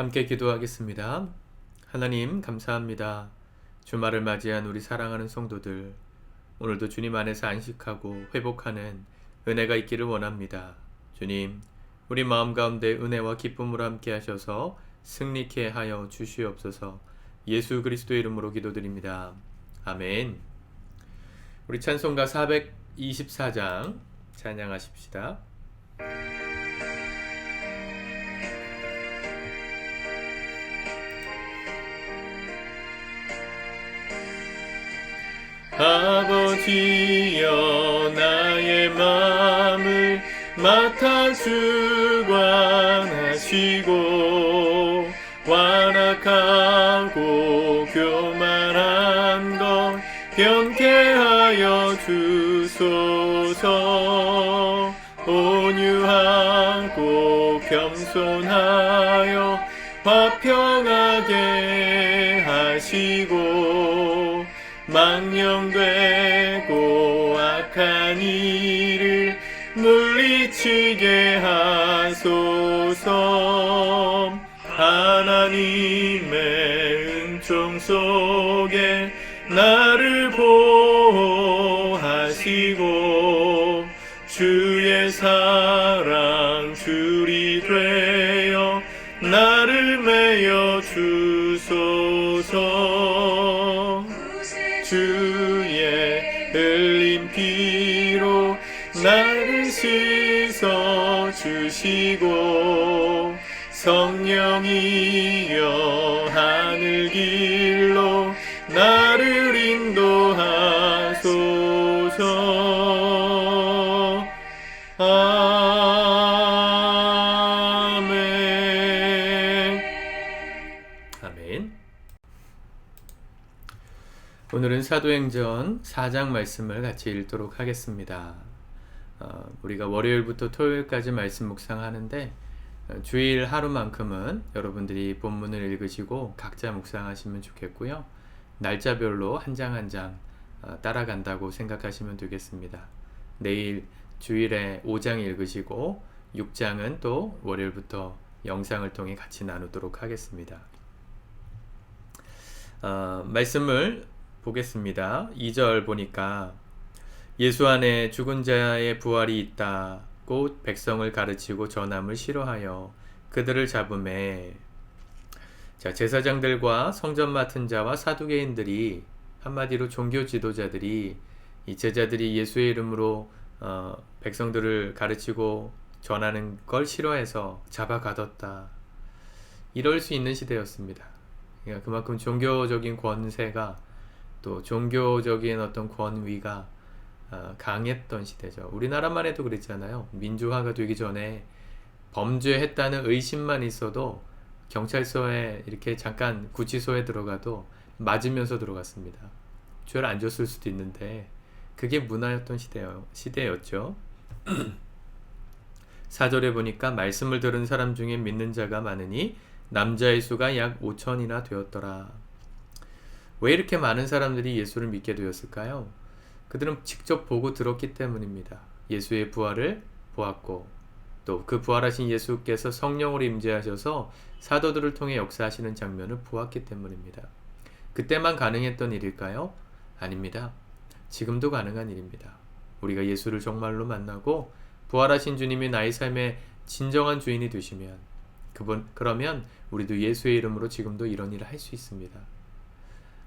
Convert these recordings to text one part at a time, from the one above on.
함께 기도하겠습니다. 하나님, 감사합니다. 주말을 맞이한 우리 사랑하는 성도들, 오늘도 주님 안에서 안식하고 회복하는 은혜가 있기를 원합니다. 주님, 우리 마음 가운데 은혜와 기쁨으로 함께 하셔서 승리케 하여 주시옵소서 예수 그리스도 이름으로 기도드립니다. 아멘. 우리 찬송가 424장 찬양하십시다. 아버지여 나의 마음을 맡아 주관하시고 완악하고 교만한 것 변케하여 주소서. 온유하고 겸손하여 망령되고 악한 일을 물리치게 하소서. 하나님의 은총 속에 나를 보호하시고 주의 사랑 줄이 되어 나를 메어 주소서 주시고 성령이여 하늘 길로 나를 인도하소서. 아멘. 아멘. 오늘은 사도행전 4장 말씀을 같이 읽도록 하겠습니다. 어, 우리가 월요일부터 토요일까지 말씀 묵상하는데 어, 주일 하루만큼은 여러분들이 본문을 읽으시고 각자 묵상하시면 좋겠고요. 날짜별로 한장 한장 따라간다고 생각하시면 되겠습니다. 내일 주일에 5장 읽으시고 6장은 또 월요일부터 영상을 통해 같이 나누도록 하겠습니다. 어, 말씀을 보겠습니다. 2절 보니까 예수 안에 죽은 자의 부활이 있다고 백성을 가르치고 전함을 싫어하여 그들을 잡음에 자, 제사장들과 성전 맡은 자와 사두개인들이 한마디로 종교 지도자들이 이 제자들이 예수의 이름으로 어, 백성들을 가르치고 전하는 걸 싫어해서 잡아 가뒀다. 이럴 수 있는 시대였습니다. 그러니까 그만큼 종교적인 권세가 또 종교적인 어떤 권위가 어, 강했던 시대죠. 우리나라만 해도 그랬잖아요. 민주화가 되기 전에 범죄했다는 의심만 있어도 경찰서에 이렇게 잠깐 구치소에 들어가도 맞으면서 들어갔습니다. 죄를 안 줬을 수도 있는데 그게 문화였던 시대요, 시대였죠. 사절에 보니까 말씀을 들은 사람 중에 믿는 자가 많으니 남자의 수가 약 5천이나 되었더라. 왜 이렇게 많은 사람들이 예수를 믿게 되었을까요? 그들은 직접 보고 들었기 때문입니다. 예수의 부활을 보았고 또 그 부활하신 예수께서 성령으로 임재하셔서 사도들을 통해 역사하시는 장면을 보았기 때문입니다. 그때만 가능했던 일일까요? 아닙니다. 지금도 가능한 일입니다. 우리가 예수를 정말로 만나고 부활하신 주님이 나의 삶의 진정한 주인이 되시면 그분 그러면 우리도 예수의 이름으로 지금도 이런 일을 할 수 있습니다.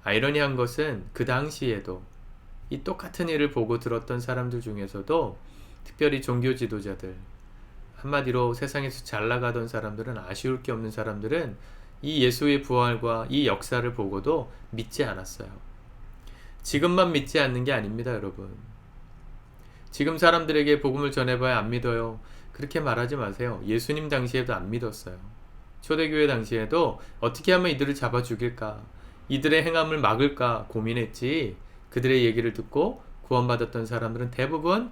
아이러니한 것은 그 당시에도 이 똑같은 일을 보고 들었던 사람들 중에서도 특별히 종교 지도자들 한마디로 세상에서 잘 나가던 사람들은 아쉬울 게 없는 사람들은 이 예수의 부활과 이 역사를 보고도 믿지 않았어요. 지금만 믿지 않는 게 아닙니다, 여러분. 지금 사람들에게 복음을 전해봐야 안 믿어요. 그렇게 말하지 마세요. 예수님 당시에도 안 믿었어요. 초대교회 당시에도 어떻게 하면 이들을 잡아 죽일까? 이들의 행함을 막을까 고민했지. 그들의 얘기를 듣고 구원받았던 사람들은 대부분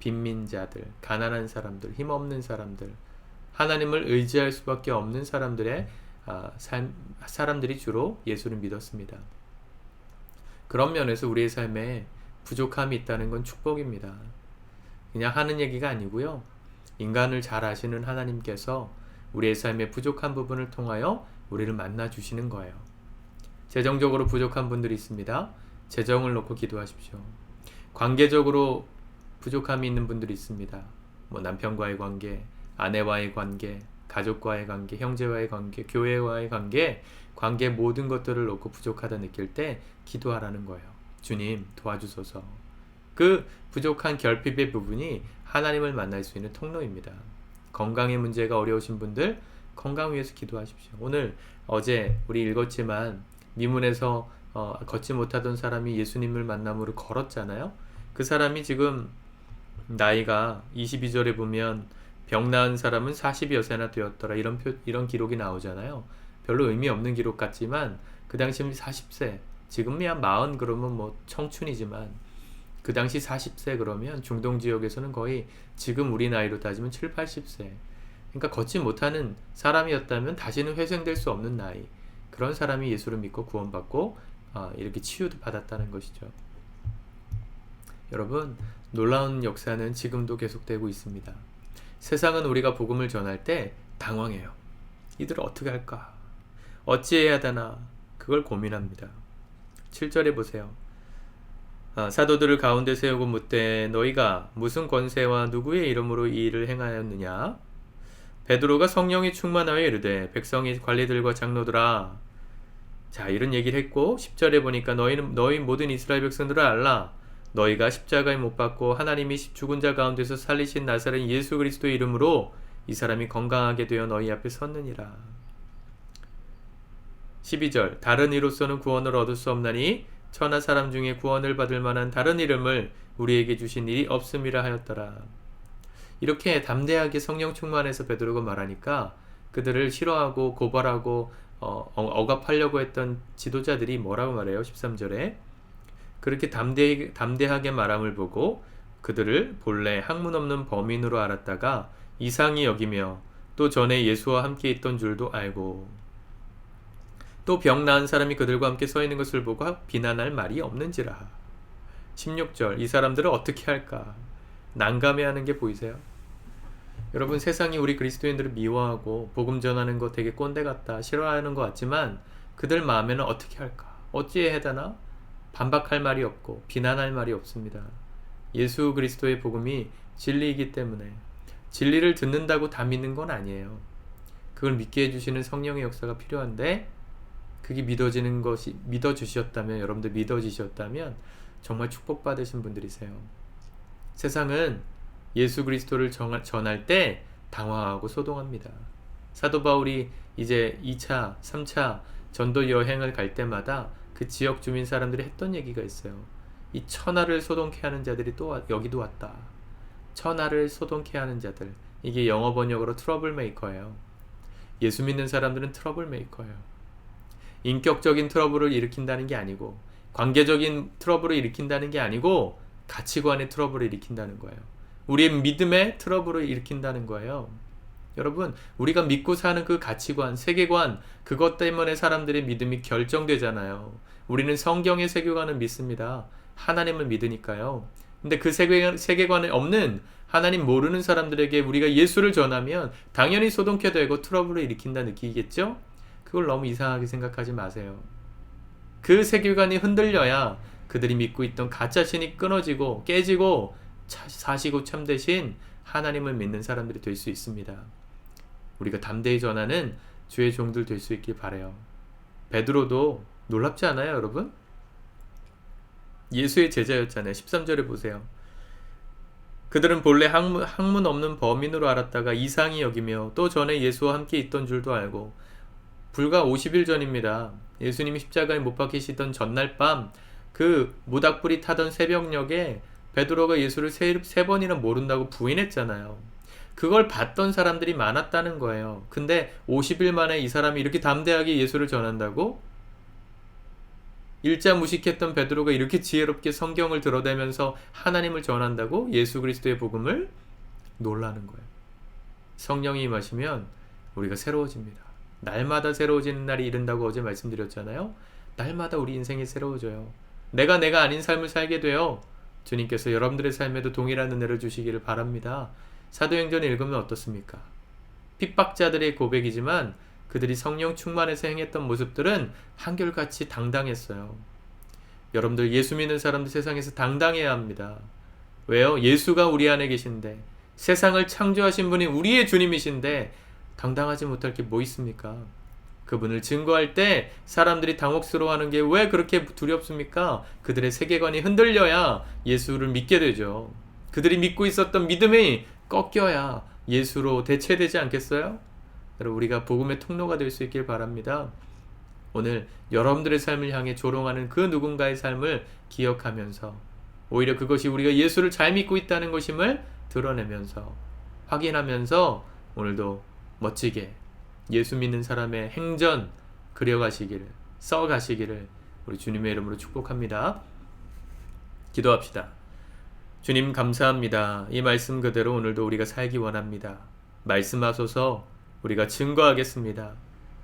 빈민자들, 가난한 사람들, 힘없는 사람들, 하나님을 의지할 수밖에 없는 사람들의 아, 삶, 사람들이 주로 예수를 믿었습니다. 그런 면에서 우리의 삶에 부족함이 있다는 건 축복입니다. 그냥 하는 얘기가 아니고요. 인간을 잘 아시는 하나님께서 우리의 삶의 부족한 부분을 통하여 우리를 만나 주시는 거예요. 재정적으로 부족한 분들이 있습니다. 재정을 놓고 기도하십시오. 관계적으로 부족함이 있는 분들이 있습니다. 뭐 남편과의 관계, 아내와의 관계, 가족과의 관계, 형제와의 관계, 교회와의 관계, 관계 모든 것들을 놓고 부족하다 느낄 때 기도하라는 거예요. 주님 도와주소서. 그 부족한 결핍의 부분이 하나님을 만날 수 있는 통로입니다. 건강의 문제가 어려우신 분들 건강 위해서 기도하십시오. 오늘 어제 우리 읽었지만 미문에서 어, 걷지 못하던 사람이 예수님을 만남으로 걸었잖아요. 그 사람이 지금 나이가 22절에 보면 병 나은 사람은 40여세나 되었더라 이런 표, 이런 기록이 나오잖아요. 별로 의미 없는 기록 같지만 그 당시면 40세 지금이야 40 그러면 뭐 청춘이지만 그 당시 40세 그러면 중동 지역에서는 거의 지금 우리 나이로 따지면 7, 80세 그러니까 걷지 못하는 사람이었다면 다시는 회생될 수 없는 나이 그런 사람이 예수를 믿고 구원받고 어, 이렇게 치유도 받았다는 것이죠. 여러분 놀라운 역사는 지금도 계속되고 있습니다. 세상은 우리가 복음을 전할 때 당황해요. 이들을 어떻게 할까? 어찌해야 되나? 그걸 고민합니다. 7절에 보세요. 아, 사도들을 가운데 세우고 묻되 너희가 무슨 권세와 누구의 이름으로 이 일을 행하였느냐? 베드로가 성령이 충만하여 이르되 백성이 관리들과 장로들아 자 이런 얘기를 했고 10절에 보니까 너희는 너희 모든 이스라엘 백성들을 알라 너희가 십자가에 못 박고 하나님이 죽은 자 가운데서 살리신 나사렛 예수 그리스도의 이름으로 이 사람이 건강하게 되어 너희 앞에 섰느니라 12절 다른 이로서는 구원을 얻을 수 없나니 천하 사람 중에 구원을 받을 만한 다른 이름을 우리에게 주신 일이 없음이라 하였더라. 이렇게 담대하게 성령 충만해서 베드로가 말하니까 그들을 싫어하고 고발하고 어, 억압하려고 했던 지도자들이 뭐라고 말해요? 13절에 그렇게 담대, 담대하게 말함을 보고 그들을 본래 학문 없는 범인으로 알았다가 이상히 여기며 또 전에 예수와 함께 있던 줄도 알고 또 병 나은 사람이 그들과 함께 서 있는 것을 보고 비난할 말이 없는지라. 16절 이 사람들을 어떻게 할까? 난감해하는 게 보이세요? 여러분 세상이 우리 그리스도인들을 미워하고 복음 전하는 거 되게 꼰대 같다 싫어하는 것 같지만 그들 마음에는 어떻게 할까? 어찌해야 되나? 반박할 말이 없고 비난할 말이 없습니다. 예수 그리스도의 복음이 진리이기 때문에 진리를 듣는다고 다 믿는 건 아니에요. 그걸 믿게 해주시는 성령의 역사가 필요한데 그게 믿어지는 것이 믿어주셨다면 여러분들 믿어지셨다면 정말 축복받으신 분들이세요. 세상은 예수 그리스도를 전할 때 당황하고 소동합니다. 사도 바울이 이제 2차, 3차 전도 여행을 갈 때마다 그 지역 주민 사람들이 했던 얘기가 있어요. 이 천하를 소동케 하는 자들이 또 여기도 왔다. 천하를 소동케 하는 자들. 이게 영어 번역으로 트러블 메이커예요. 예수 믿는 사람들은 트러블 메이커예요. 인격적인 트러블을 일으킨다는 게 아니고 관계적인 트러블을 일으킨다는 게 아니고 가치관의 트러블을 일으킨다는 거예요. 우리의 믿음의 트러블을 일으킨다는 거예요. 여러분, 우리가 믿고 사는 그 가치관, 세계관, 그것 때문에 사람들의 믿음이 결정되잖아요. 우리는 성경의 세계관을 믿습니다. 하나님을 믿으니까요. 근데 그 세계, 세계관에 없는 하나님 모르는 사람들에게 우리가 예수를 전하면 당연히 소동케 되고 트러블을 일으킨다 느끼겠죠? 그걸 너무 이상하게 생각하지 마세요. 그 세계관이 흔들려야 그들이 믿고 있던 가짜 신이 끊어지고 깨지고 사시고 참되신 하나님을 믿는 사람들이 될 수 있습니다. 우리가 담대히 전하는 주의 종들 될 수 있길 바래요. 베드로도 놀랍지 않아요, 여러분? 예수의 제자였잖아요. 13절에 보세요. 그들은 본래 학문, 학문 없는 범인으로 알았다가 이상히 여기며 또 전에 예수와 함께 있던 줄도 알고 불과 50일 전입니다. 예수님이 십자가에 못 박히시던 전날 밤 그 모닥불이 타던 새벽녘에 베드로가 예수를 세, 세 번이나 모른다고 부인했잖아요. 그걸 봤던 사람들이 많았다는 거예요. 근데 50일 만에 이 사람이 이렇게 담대하게 예수를 전한다고? 일자 무식했던 베드로가 이렇게 지혜롭게 성경을 들어대면서 하나님을 전한다고? 예수 그리스도의 복음을 놀라는 거예요. 성령이 임하시면 우리가 새로워집니다. 날마다 새로워지는 날이 이른다고 어제 말씀드렸잖아요. 날마다 우리 인생이 새로워져요. 내가 내가 아닌 삶을 살게 돼요. 주님께서 여러분들의 삶에도 동일한 은혜를 주시기를 바랍니다. 사도행전 읽으면 어떻습니까? 핍박자들의 고백이지만 그들이 성령 충만해서 행했던 모습들은 한결같이 당당했어요. 여러분들 예수 믿는 사람들 세상에서 당당해야 합니다. 왜요? 예수가 우리 안에 계신데 세상을 창조하신 분이 우리의 주님이신데 당당하지 못할 게 뭐 있습니까? 그분을 증거할 때 사람들이 당혹스러워하는 게 왜 그렇게 두렵습니까? 그들의 세계관이 흔들려야 예수를 믿게 되죠. 그들이 믿고 있었던 믿음이 꺾여야 예수로 대체되지 않겠어요? 여러분 우리가 복음의 통로가 될 수 있길 바랍니다. 오늘 여러분들의 삶을 향해 조롱하는 그 누군가의 삶을 기억하면서 오히려 그것이 우리가 예수를 잘 믿고 있다는 것임을 드러내면서 확인하면서 오늘도 멋지게 예수 믿는 사람의 행전 그려가시기를 써가시기를 우리 주님의 이름으로 축복합니다. 기도합시다. 주님 감사합니다. 이 말씀 그대로 오늘도 우리가 살기 원합니다. 말씀하소서 우리가 증거하겠습니다.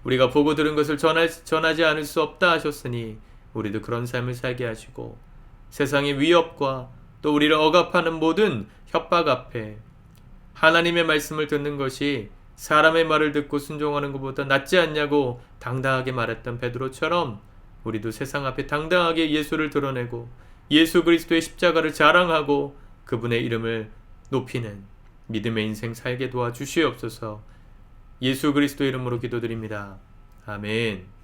우리가 보고 들은 것을 전하, 전하지 않을 수 없다 하셨으니 우리도 그런 삶을 살게 하시고 세상의 위협과 또 우리를 억압하는 모든 협박 앞에 하나님의 말씀을 듣는 것이 사람의 말을 듣고 순종하는 것보다 낫지 않냐고 당당하게 말했던 베드로처럼 우리도 세상 앞에 당당하게 예수를 드러내고 예수 그리스도의 십자가를 자랑하고 그분의 이름을 높이는 믿음의 인생 살게 도와 주시옵소서. 예수 그리스도 이름으로 기도드립니다. 아멘.